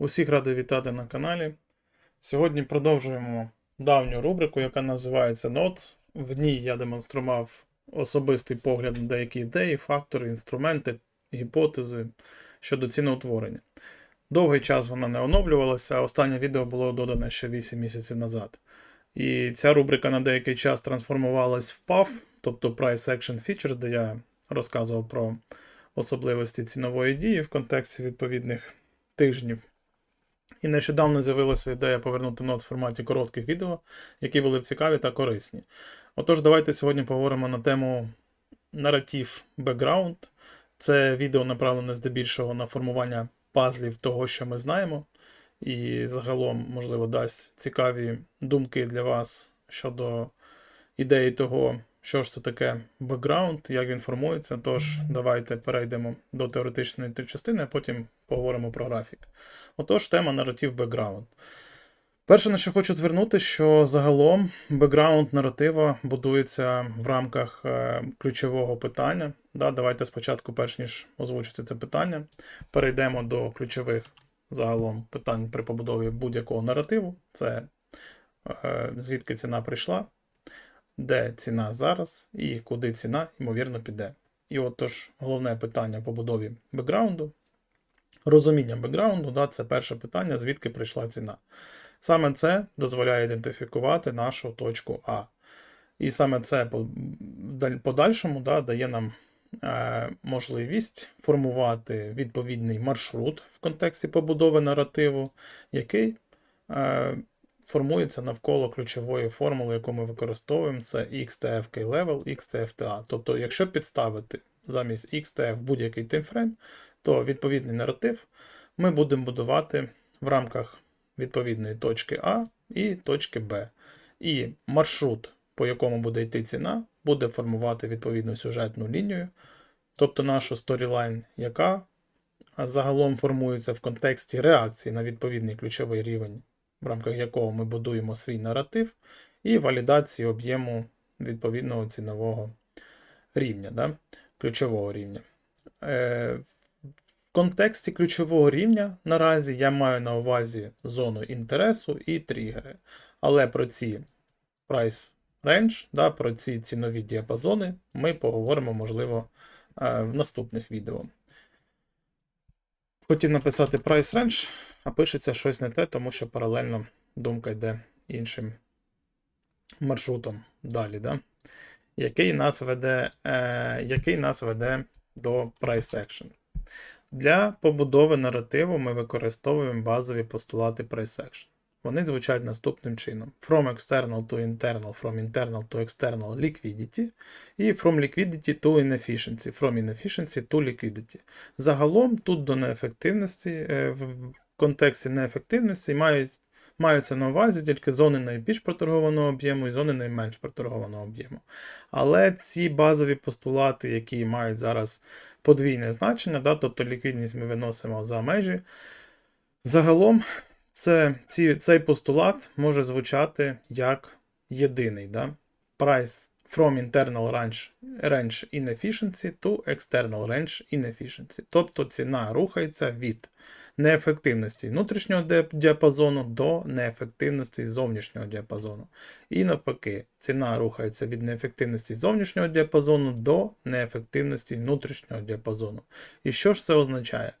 Усіх радий вітати на каналі. Сьогодні продовжуємо давню рубрику, яка називається Notes. В ній я демонстрував особистий погляд на деякі ідеї, фактори, інструменти, гіпотези щодо ціноутворення. Довгий час вона не оновлювалася, а останнє відео було додане ще 8 місяців назад. І ця рубрика на деякий час трансформувалась в PAF, тобто Price Action Features, де я розказував про особливості цінової дії в контексті відповідних тижнів. І нещодавно з'явилася ідея повернути ноут в форматі коротких відео, які були б цікаві та корисні. Отож, давайте сьогодні поговоримо на тему наратив бекграунд. Це відео направлене здебільшого на формування пазлів того, що ми знаємо, і загалом, можливо, дасть цікаві думки для вас щодо ідеї того, що ж це таке бекграунд, як він формується. Тож, давайте перейдемо до теоретичної частини, а потім поговоримо про графік. Отож, тема наратив бекграунд. Перше, на що хочу звернути, що загалом бекграунд наратива будується в рамках е, ключового питання. Да, давайте спочатку, перш ніж озвучити це питання, перейдемо до ключових загалом питань при побудові будь-якого наративу. Це е, звідки ціна прийшла, де ціна зараз і куди ціна, ймовірно, піде. І отож, головне питання побудові бекграунду. Розуміння бекграунду, да, це перше питання, звідки прийшла ціна. Саме це дозволяє ідентифікувати нашу точку А. І саме це подальшому да, дає нам е, можливість формувати відповідний маршрут в контексті побудови наративу, який е, формується навколо ключової формули, яку ми використовуємо, це XTF K-level, XTF TA. Тобто, якщо підставити замість XTF будь-який таймфрейм, то відповідний наратив ми будемо будувати в рамках відповідної точки А і точки Б. І маршрут, по якому буде йти ціна, буде формувати відповідну сюжетну лінію, тобто нашу сторілайн, яка загалом формується в контексті реакції на відповідний ключовий рівень, в рамках якого ми будуємо свій наратив, і валідації об'єму відповідного цінового рівня, да? ключового рівня. Е, в контексті ключового рівня наразі я маю на увазі зону інтересу і тригери. Але про ці price range, да, про ці цінові діапазони ми поговоримо, можливо, е, в наступних відео. Хотів написати price range, а пишеться щось не те, тому що паралельно думка йде іншим маршрутом далі, да? який, нас веде, е, який нас веде до price action. Для побудови наративу ми використовуємо базові постулати price action. Вони звучать наступним чином: from external to internal, from internal to external liquidity, і from liquidity to inefficiency, from inefficiency to liquidity. Загалом тут до неефективності, е, в контексті неефективності мають, маються на увазі тільки зони найбільш проторгованого об'єму і зони найменш проторгованого об'єму. Але ці базові постулати, які мають зараз подвійне значення, да, тобто ліквідність ми виносимо за межі. Загалом це, ці, цей постулат може звучати як єдиний. Да? Price from internal range, range inefficiency to external range inefficiency. Тобто ціна рухається від неефективності внутрішнього діапазону до неефективності зовнішнього діапазону. І навпаки, ціна рухається від неефективності зовнішнього діапазону до неефективності внутрішнього діапазону. І що ж це означає?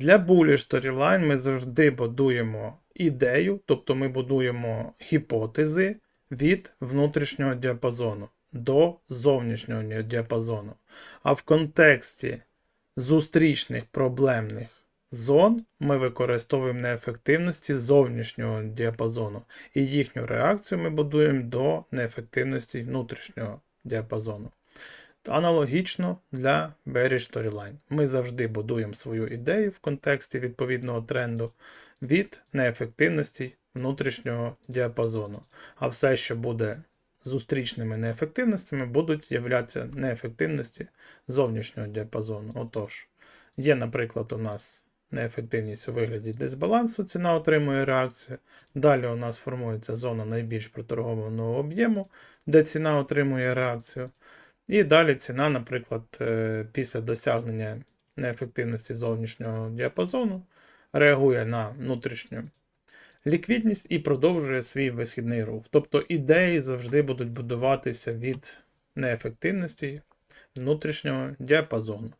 Для bullish storyline ми завжди будуємо ідею, тобто ми будуємо гіпотези від внутрішнього діапазону до зовнішнього діапазону. А в контексті зустрічних проблемних зон ми використовуємо неефективності зовнішнього діапазону, і їхню реакцію ми будуємо до неефективності внутрішнього діапазону. Аналогічно для bearish storyline. Ми завжди будуємо свою ідею в контексті відповідного тренду від неефективності внутрішнього діапазону. А все, що буде зустрічними неефективностями, будуть являтися неефективності зовнішнього діапазону. Отож, є, наприклад, у нас неефективність у вигляді дисбалансу, ціна отримує реакцію. Далі у нас формується зона найбільш проторгованого об'єму, де ціна отримує реакцію. І далі ціна, наприклад, е, після досягнення неефективності зовнішнього діапазону реагує на внутрішню ліквідність і продовжує свій висхідний рух. Тобто ідеї завжди будуть будуватися від неефективності внутрішнього діапазону.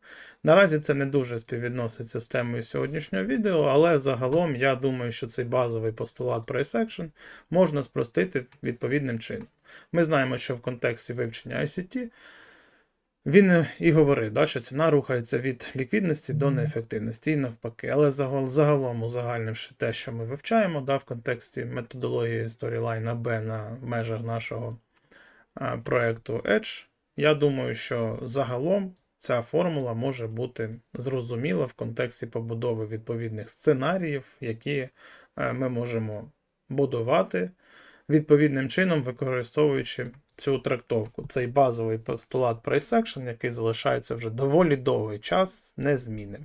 Наразі це не дуже співвідноситься з темою сьогоднішнього відео, але загалом я думаю, що цей базовий постулат price action можна спростити відповідним чином. Ми знаємо, що в контексті вивчення ICT він і говорив, да, що ціна рухається від ліквідності до неефективності і навпаки. Але загал- загалом, узагальнивши те, що ми вивчаємо да, в контексті методології Storyline AB на межах нашого а, проекту Edge, я думаю, що загалом ця формула може бути зрозуміла в контексті побудови відповідних сценаріїв, які е, ми можемо будувати відповідним чином, використовуючи цю трактовку. Цей базовий постулат price який залишається вже доволі довгий час незмінним.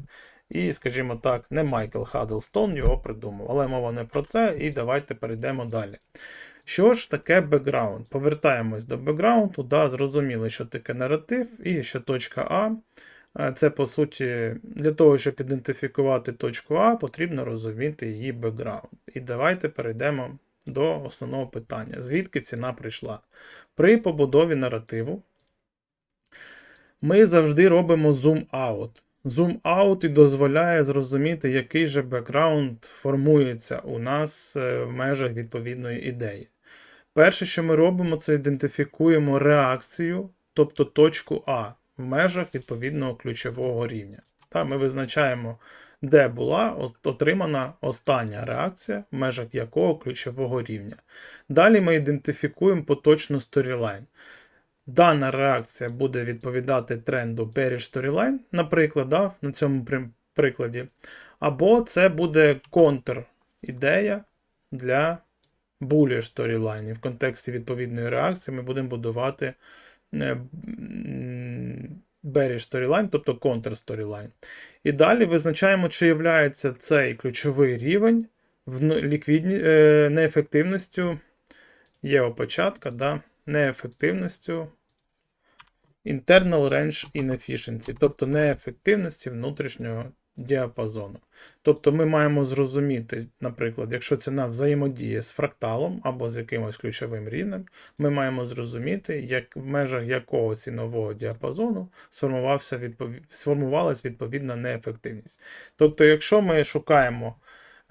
І, скажімо так, не Майкл Хаддлстон його придумав, але мова не про це, і давайте перейдемо далі. Що ж таке бекграунд? Повертаємось до бекграунду, да, зрозуміли, що таке наратив, і що точка А. е, Це по суті для того, щоб ідентифікувати точку А, потрібно розуміти її бекграунд. І давайте перейдемо до основного питання: звідки ціна прийшла? При побудові наративу ми завжди робимо зум-аут. Зум-аут і дозволяє зрозуміти, який же бекграунд формується у нас е, в межах відповідної ідеї. Перше, що ми робимо, це ідентифікуємо реакцію, тобто точку А в межах відповідного ключового рівня. Та, ми визначаємо, де була отримана остання реакція, в межах якого ключового рівня. Далі ми ідентифікуємо поточну сторілайн. Дана реакція буде відповідати тренду bearish storyline, наприклад, да, на цьому прикладі. Або це буде контр-ідея для bullish storyline. І в контексті відповідної реакції ми будемо будувати bearish storyline, тобто контр-storyline. І далі визначаємо, чи є цей ключовий рівень в ліквідні, е, неефективністю є початка, да, неефективністю internal range inefficiency, тобто неефективності внутрішнього діапазону. Тобто ми маємо зрозуміти, наприклад, якщо ціна взаємодіє з фракталом або з якимось ключовим рівнем, ми маємо зрозуміти, як, в межах якого цінового діапазону сформувався відпові... сформувалась відповідна неефективність. Тобто, якщо ми шукаємо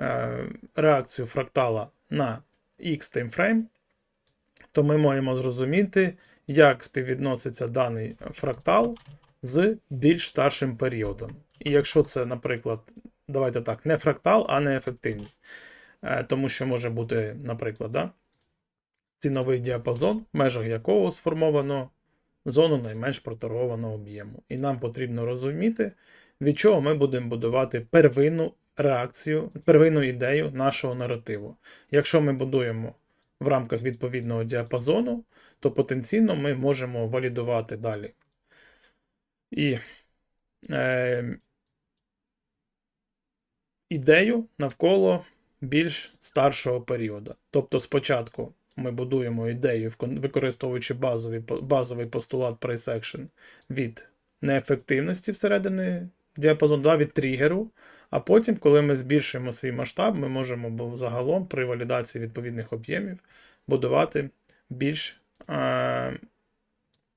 е, реакцію фрактала на X таймфрейм, то ми маємо зрозуміти, як співвідноситься даний фрактал з більш старшим періодом. І якщо це, наприклад, давайте так, не фрактал, а не ефективність. Е, Тому що може бути, наприклад, да, ціновий діапазон, в межах якого сформовано зону найменш проторгованого об'єму. І нам потрібно розуміти, від чого ми будемо будувати первинну реакцію, первинну ідею нашого наративу. Якщо ми будуємо в рамках відповідного діапазону, то потенційно ми можемо валідувати далі. І е, ідею навколо більш старшого періоду. Тобто, спочатку ми будуємо ідею, використовуючи базовий, базовий постулат price action від неефективності всередині діапазону, да, від тригеру. А потім, коли ми збільшуємо свій масштаб, ми можемо загалом при валідації відповідних об'ємів будувати більш, е,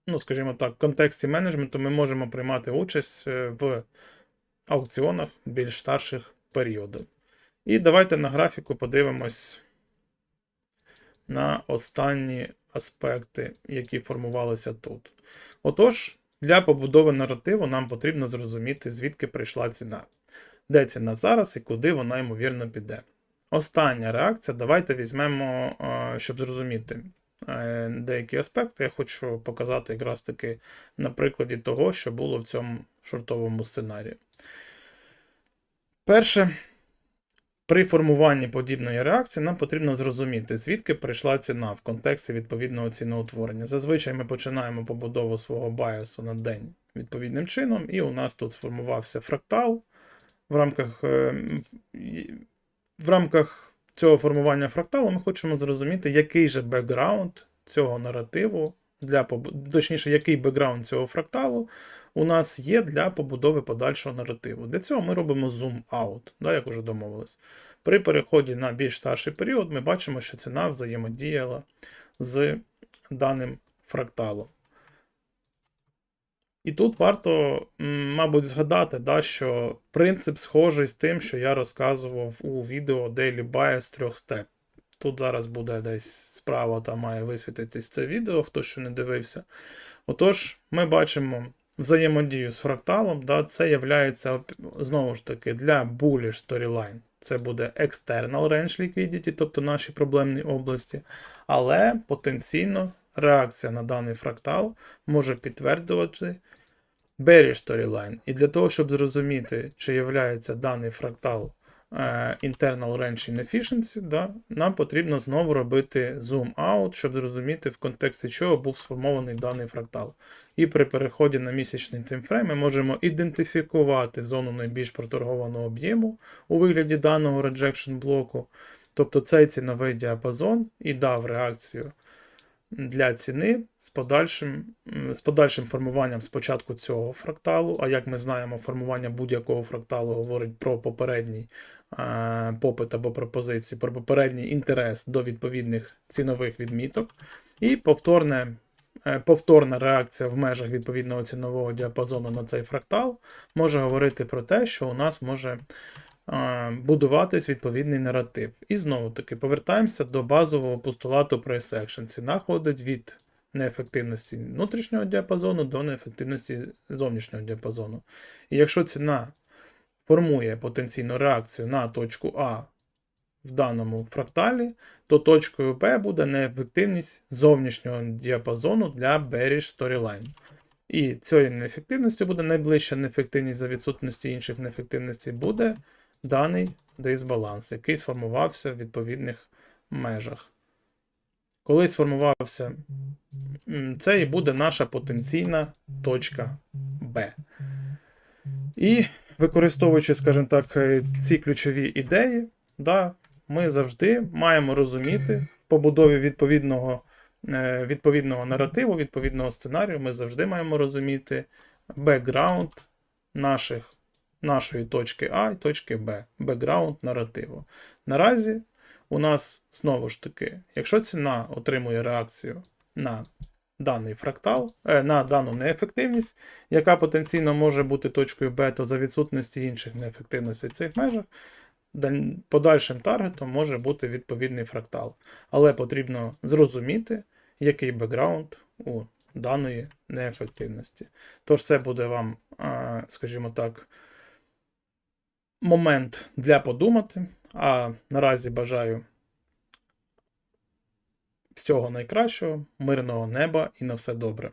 ну, скажімо так, в контексті менеджменту ми можемо приймати участь е, в аукціонах більш старших періодів. І давайте на графіку подивимось на останні аспекти, які формувалися тут. Отож, для побудови наративу нам потрібно зрозуміти, звідки прийшла ціна, де ціна зараз і куди вона ймовірно піде. Остання реакція. Давайте візьмемо, е, щоб зрозуміти е, деякі аспекти. Я хочу показати якраз таки на прикладі того, що було в цьому шортовому сценарії. Перше, при формуванні подібної реакції нам потрібно зрозуміти, звідки прийшла ціна в контексті відповідного ціноутворення. Зазвичай ми починаємо побудову свого байасу на день відповідним чином, і у нас тут сформувався фрактал. В рамках, е, в рамках цього формування фракталу ми хочемо зрозуміти, який же бекграунд цього наративу для точніше, який бекграунд цього фракталу у нас є для побудови подальшого наративу. Для цього ми робимо out, да, як уже домовились. При переході на більш старший період ми бачимо, що ціна взаємодіяла з даним фракталом. І тут варто, мабуть, згадати, да, що принцип схожий з тим, що я розказував у відео Daily Bias 3 степ. Тут зараз буде десь справа, там має висвітитись це відео, хто ще не дивився. Отож, ми бачимо взаємодію з фракталом, да, це є знову ж таки для bullish storyline. Це буде external range liquidity, тобто наші проблемні області, але потенційно реакція на даний фрактал може підтверджувати bearish storyline. І для того, щоб зрозуміти, чи є даний фрактал internal range inefficiency, да, нам потрібно знову робити zoom out, щоб зрозуміти, в контексті чого був сформований даний фрактал. І при переході на місячний таймфрейм ми можемо ідентифікувати зону найбільш проторгованого об'єму у вигляді даного rejection блоку. Тобто цей ціновий діапазон і дав реакцію для ціни з подальшим, з подальшим формуванням спочатку цього фракталу. А як ми знаємо, формування будь-якого фракталу говорить про попередній е, попит або пропозицію, про попередній інтерес до відповідних цінових відміток. І повторне, е, повторна реакція в межах відповідного цінового діапазону на цей фрактал може говорити про те, що у нас може будуватись відповідний наратив. І знову таки повертаємося до базового постулату price action. Ціна ходить від неефективності внутрішнього діапазону до неефективності зовнішнього діапазону. І якщо ціна формує потенційну реакцію на точку А в даному фракталі, то точкою Б буде неефективність зовнішнього діапазону для bearish storyline. І цією неефективністю буде найближча неефективність за відсутності інших неефективностей буде даний дисбаланс, який сформувався в відповідних межах. Коли сформувався, це і буде наша потенційна точка Б. І використовуючи, скажімо так, е, ці ключові ідеї, да, ми завжди маємо розуміти побудові відповідного, е, відповідного наративу, відповідного сценарію, ми завжди маємо розуміти бекграунд наших нашої точки А і точки Б, бекграунд наративу. Наразі у нас знову ж таки, якщо ціна отримує реакцію на даний фрактал, е, на дану неефективність, яка потенційно може бути точкою Б, то за відсутності інших неефективностей в цих межах, подальшим таргетом може бути відповідний фрактал. Але потрібно зрозуміти, який бекграунд у даної неефективності. Тож це буде вам, скажімо так, момент для подумати. А наразі бажаю всього найкращого, мирного неба і на все добре.